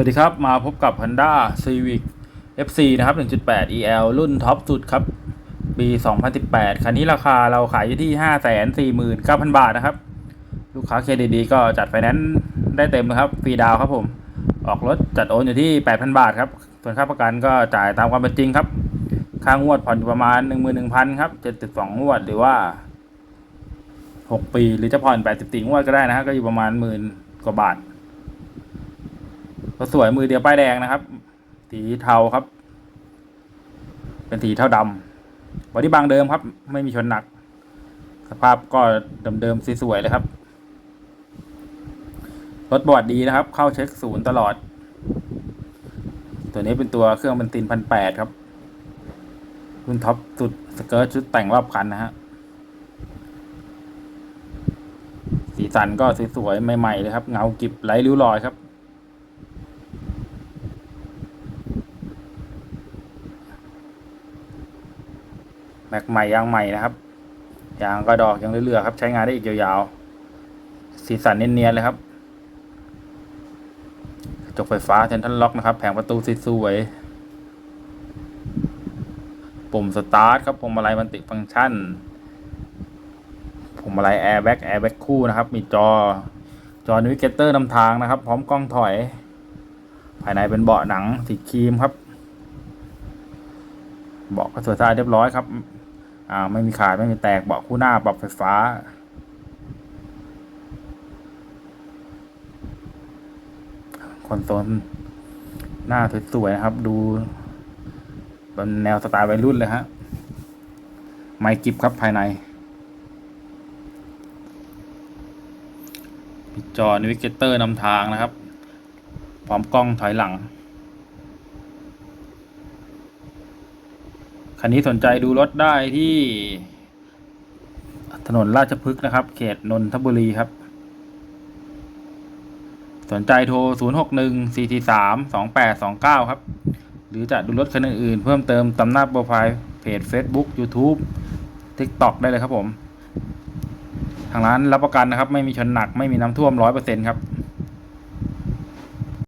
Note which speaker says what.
Speaker 1: วัสดีครับ มาพบกับ Honda Civic FC นะครับ 1.8 EL รุ่นท็อปสุดครับ ปี 2018 คันนี้ราคาเราขายอยู่ที่ 549,000 บาทนะครับ ลูกค้าเครดิตดีก็จัดไฟแนนซ์ได้เต็มนะครับ ฟรีดาวครับผม ออกรถจัดโอนอยู่ที่ 8,000 บาทครับ ส่วนค่าประกันก็จ่ายตามความเป็นจริงครับ ค่างวดผ่อนอยู่ประมาณ 11,000 ครับ 7.2 งวดหรือว่า 6 ปี หรือจะผ่อน 84 งวดก็ได้นะฮะก็อยู่ประมาณหมื่นกว่าบาท ก็สวยมือเดียวป้ายแดงนะครับ สีเทาครับ เป็นสีเทาดำบอดี้บางเดิมครับ ไม่มีชนหนัก สภาพก็เดิมๆสวยๆเลยครับ รถบอดดีนะครับ เข้าเช็คศูนย์ตลอด ตัวนี้เป็นตัวเครื่องเบนซินพันแปดครับรุ่นท็อปสุดสเกิร์ตชุดแต่งรอบคันนะฮะสีสันก็สวยๆใหม่ๆเลยครับ เงากิบไร้ริ้วรอยครับ แม็กใหม่ยางใหม่นะครับยางก็ดอกยังเรื่อยๆครับ ใช้งานได้อีกยาวๆสีสันเนียนๆเลยครับกระจกไฟฟ้าเซนทรัลล็อกนะครับ แผงประตูสวยๆปุ่มสตาร์ทครับพวงมาลัยมันติฟังก์ชันพวงมาลัยแอร์แบ็กแอร์แบ็กคู่นะครับ มีจอจอนิวิเกเตอร์นำทางนะครับ พร้อมกล้องถอย ภายในเป็นเบาะหนังสีครีมครับ เบาะก็สวยสะอาดเรียบร้อยครับ อ่าไม่มีขาดไม่มีแตกเบาะคู่หน้าปรับไฟฟ้า คอนโซลหน้าสวยๆนะครับ ดูเป็นแนวสไตล์วัยรุ่นเลยฮะ ไมค์กิฟครับภายในมีจอนิวิเกเตอร์นำทางนะครับ พร้อมกล้องถอยหลัง คันนี้สนใจดูรถได้ที่ ถนนราชพฤกษ์นะครับ เขตนนทบุรีครับ สนใจโทร 0 6 1 4 4 3 2 8 2 9 ครับ หรือจะดูรถคันอื่นๆ เพิ่มเติมตำหน้าโปรไฟล์เพจ Facebook YouTube TikTok ได้เลยครับผม ทางร้านรับประกันนะครับ ไม่มีชนหนักไม่มีน้ำท่วม 100%ครับ